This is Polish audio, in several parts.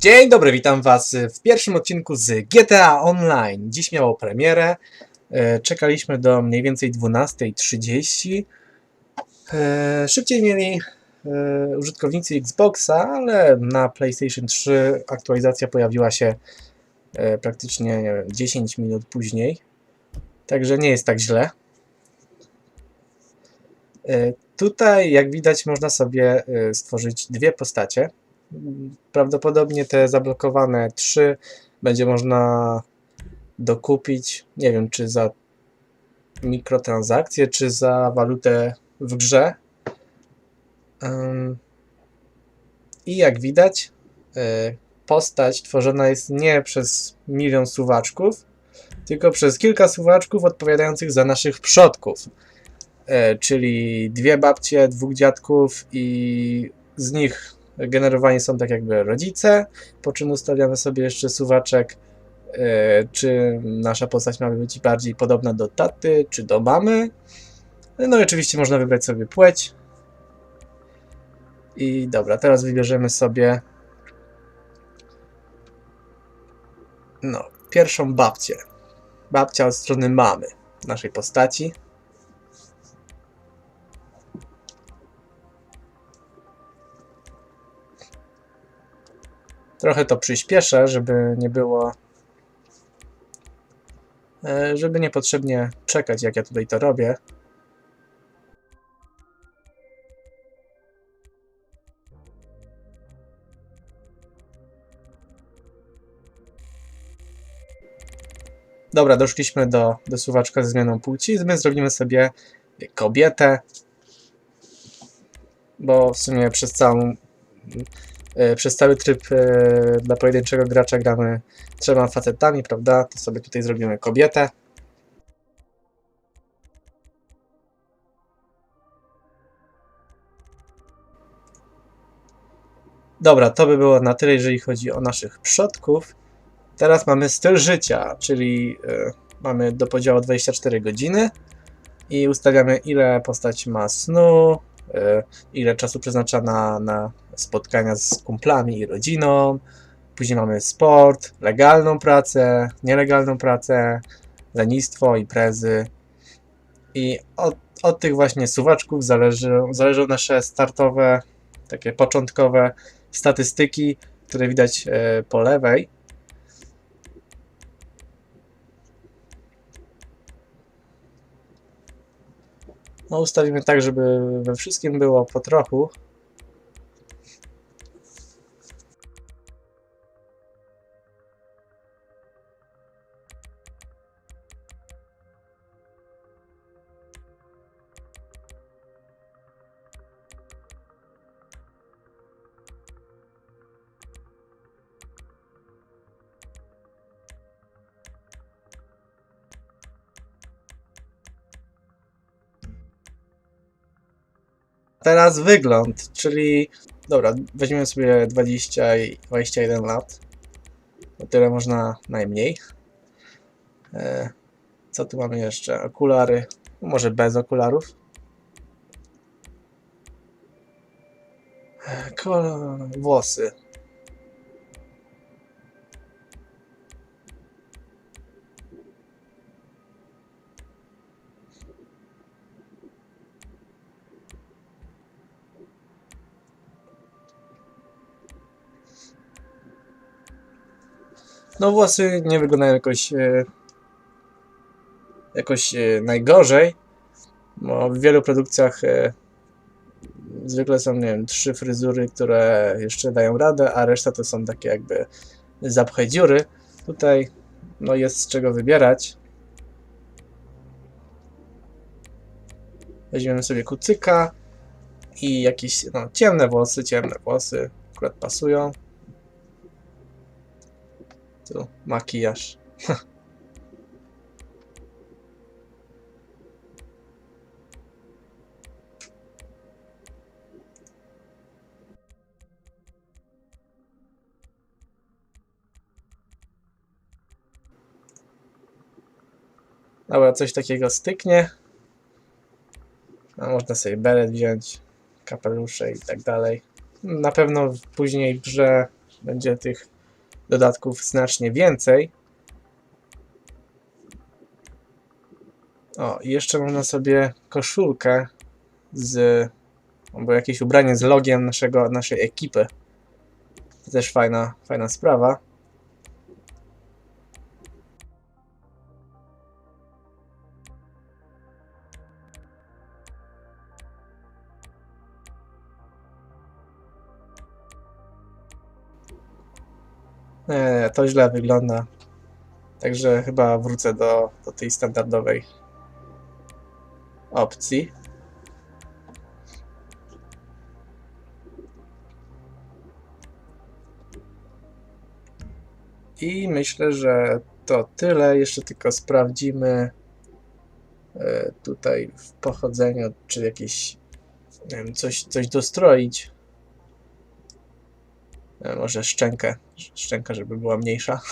Dzień dobry, witam Was w pierwszym odcinku z GTA Online. Dziś miało premierę. E, Czekaliśmy do mniej więcej 12.30. E, Szybciej mieli e, użytkownicy Xboxa, ale na PlayStation 3 aktualizacja pojawiła się praktycznie nie wiem, 10 minut później. Także nie jest tak źle. Tutaj, jak widać, można sobie stworzyć dwie postacie. Prawdopodobnie te zablokowane trzy będzie można dokupić. Nie wiem, czy za mikrotransakcje, czy za walutę w grze. I jak widać, y, postać tworzona jest nie przez milion suwaczków, tylko przez kilka suwaczków odpowiadających za naszych przodków. E, Czyli dwie babcie, dwóch dziadków i z nich generowani są tak jakby rodzice, po czym ustawiamy sobie jeszcze suwaczek, e, czy nasza postać ma być bardziej podobna do taty, czy do mamy. No i oczywiście można wybrać sobie płeć. I dobra, teraz wybierzemy sobie no, pierwszą babcię. Babcia od strony mamy naszej postaci. Trochę to przyspieszę, żeby nie było. e, Żeby niepotrzebnie czekać, jak ja tutaj to robię. Dobra, doszliśmy do, do suwaczka ze zmianą płci. My zrobimy sobie kobietę, bo w sumie przez całą przez cały tryb e, dla pojedynczego gracza gramy trzema facetami, prawda? To sobie tutaj zrobimy kobietę. Dobra, to by było na tyle, jeżeli chodzi o naszych przodków. Teraz mamy styl życia, czyli e, mamy do podziału 24 godziny i ustawiamy ile postać ma snu, e, ile czasu przeznacza na, na spotkania z kumplami i rodziną. Później mamy sport, legalną pracę, nielegalną pracę, lenistwo, imprezy. I od, od tych właśnie suwaczków zależy, zależą nasze startowe, takie początkowe statystyki, które widać e, po lewej. No ustawimy tak, żeby we wszystkim było po trochu. Teraz wygląd, czyli dobra, weźmiemy sobie 20 i 21 lat. Bo tyle można najmniej. E, co tu mamy jeszcze? Okulary. Może bez okularów. E, kolor, włosy. No włosy nie wyglądają jakoś e, jakoś e, najgorzej, bo w wielu produkcjach e, zwykle są, nie wiem, trzy fryzury, które jeszcze dają radę, a reszta to są takie jakby zapchaj dziury. Tutaj no jest z czego wybierać. Weźmiemy sobie kucyka i jakieś no, ciemne włosy, ciemne włosy akurat pasują. Tu makijaż. Dobra, coś takiego styknie. A można sobie beret wziąć, kapelusze i tak dalej. Na pewno później w grze będzie tych dodatków znacznie więcej. O, i jeszcze można sobie koszulkę z. albo jakieś ubranie z logiem naszego, naszej ekipy. To też fajna, fajna sprawa. Nie, to źle wygląda. Także chyba wrócę do, do tej standardowej opcji. I myślę, że to tyle. Jeszcze tylko sprawdzimy e, tutaj w pochodzeniu, czy jakieś nie wiem, coś, coś dostroić. E, Może szczękę, szczęka, żeby była mniejsza.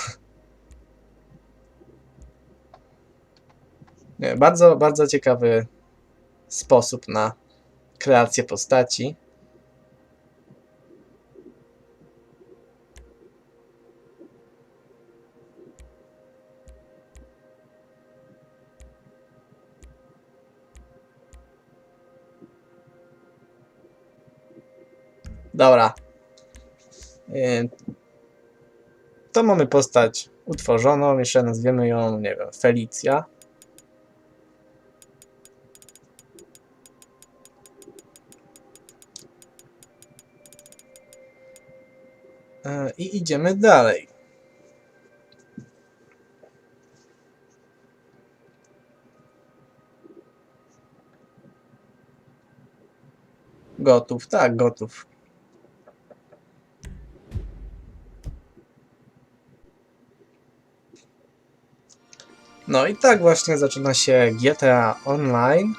Nie, bardzo, bardzo ciekawy sposób na kreację postaci. Dobra. Yy, To mamy postać utworzoną, jeszcze nazwiemy ją, nie wiem, Felicja. E, I idziemy dalej. Gotów, tak, gotów. No i tak właśnie zaczyna się GTA Online.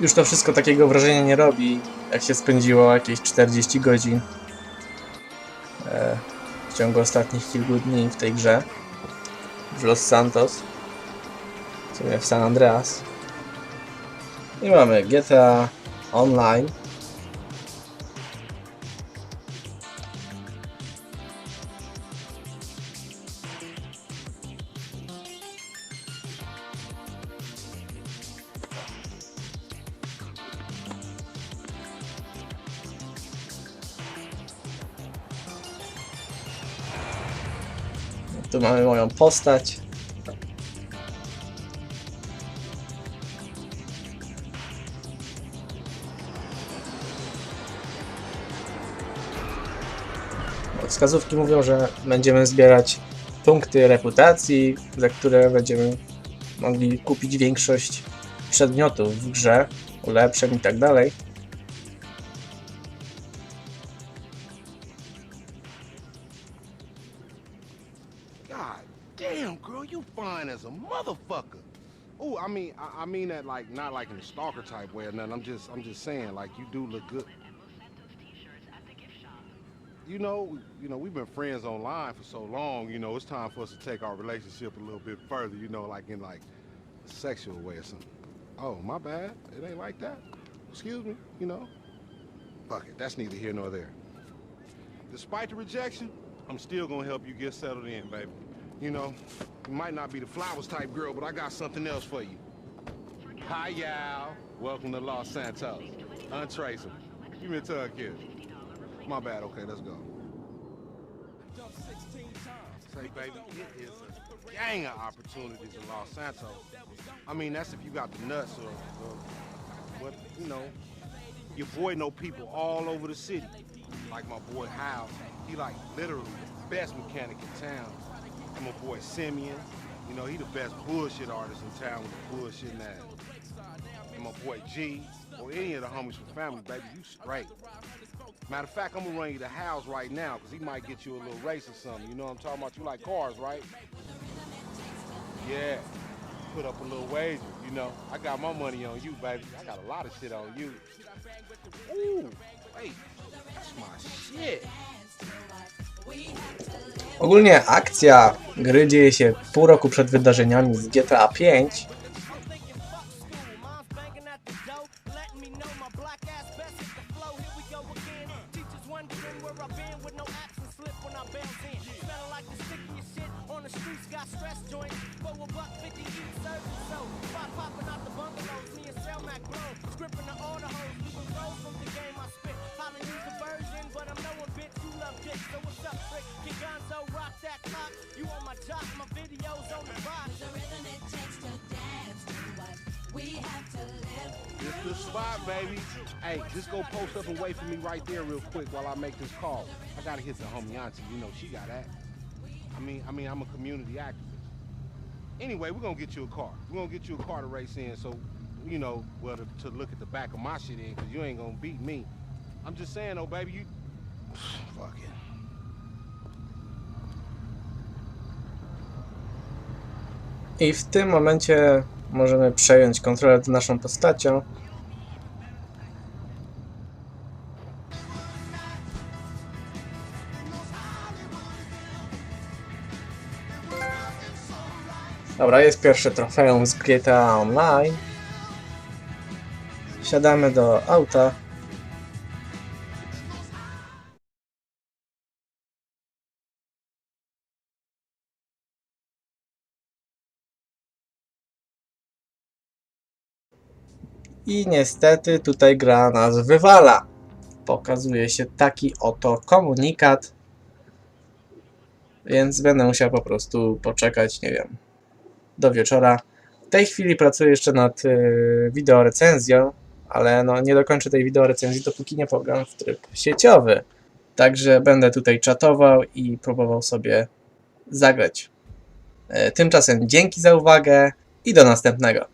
Już to wszystko takiego wrażenia nie robi, jak się spędziło jakieś 40 godzin e, w ciągu ostatnich kilku dni w tej grze w Los Santos, w sumie w San Andreas. I mamy GTA Online. Tu mamy moją postać. Wskazówki mówią, że będziemy zbierać punkty reputacji, za które będziemy mogli kupić większość przedmiotów w grze, ulepszeń i tak dalej. I mean that like not like in a stalker type way or nothing. I'm just, I'm just saying, like you do look good. You know, you know, we've been friends online for so long. You know, it's time for us to take our relationship a little bit further. You know, like in like a sexual way or something. Oh, my bad. It ain't like that. Excuse me. You know. Fuck it. That's neither here nor there. Despite the rejection, I'm still gonna help you get settled in, baby. You know, you might not be the flowers type girl, but I got something else for you. Hi, y'all. Welcome to Los Santos. Untraceable. Give me a tug kiss. My bad. Okay, let's go. Say, baby, it is a gang of opportunities in Los Santos. I mean, that's if you got the nuts or, or you know, your boy know people all over the city. Like my boy Hal, he like literally the best mechanic in town. And my boy Simeon, you know, he the best bullshit artist in town with the bullshit ass. My boy G, or any of the homies from family, baby, you straight. Matter of fact, I'm gonna run you to Hal's right now, cause he might get you a little race or something. You know what I'm talking about? You like cars, right? Yeah. Put up a little wager. You know, I got my money on you, baby. I got a lot of shit on you. Ooh, wait, that's my shit. Ogólnie akcja gry dzieje się pół roku przed wydarzeniami z GTA I bounce in. Yeah. Like the stickiest shit on the streets, got stress joints. For a buck fifty each serving so. Pop popping out the bungalows, me and Sel Mac blow. Scripting the order hoes, you can from the game I spit. Hollin' you conversion, but I'm no one bitch, you love dick. So what's up, trick? Get Gonzo, rock that clock. You on my jock, my videos on the box. The rhythm it takes to dance to what we have to live the spot, baby. Hey, just go post up and wait for me right there real quick while I make this call. I gotta hit the homie auntie. You know she got that. I mean, I mean, I'm a community activist. Anyway, we're gonna get you a car. We're gonna get you a car to race in, so you know, well, to, to look at the back of my shit in, cause you ain't gonna beat me. I'm just saying, though, baby, you. Fuck it. I w tym momencie możemy przejąć kontrolę nad naszą postacią. Dobra, jest pierwsze trofeum z GTA Online. Siadamy do auta. I niestety tutaj gra nas wywala. Pokazuje się taki oto komunikat. Więc będę musiał po prostu poczekać, nie wiem, do wieczora. W tej chwili pracuję jeszcze nad y, wideo recenzją, ale no, nie dokończę tej wideo recenzji, dopóki nie pogram w tryb sieciowy. Także będę tutaj czatował i próbował sobie zagrać. E, Tymczasem dzięki za uwagę i do następnego.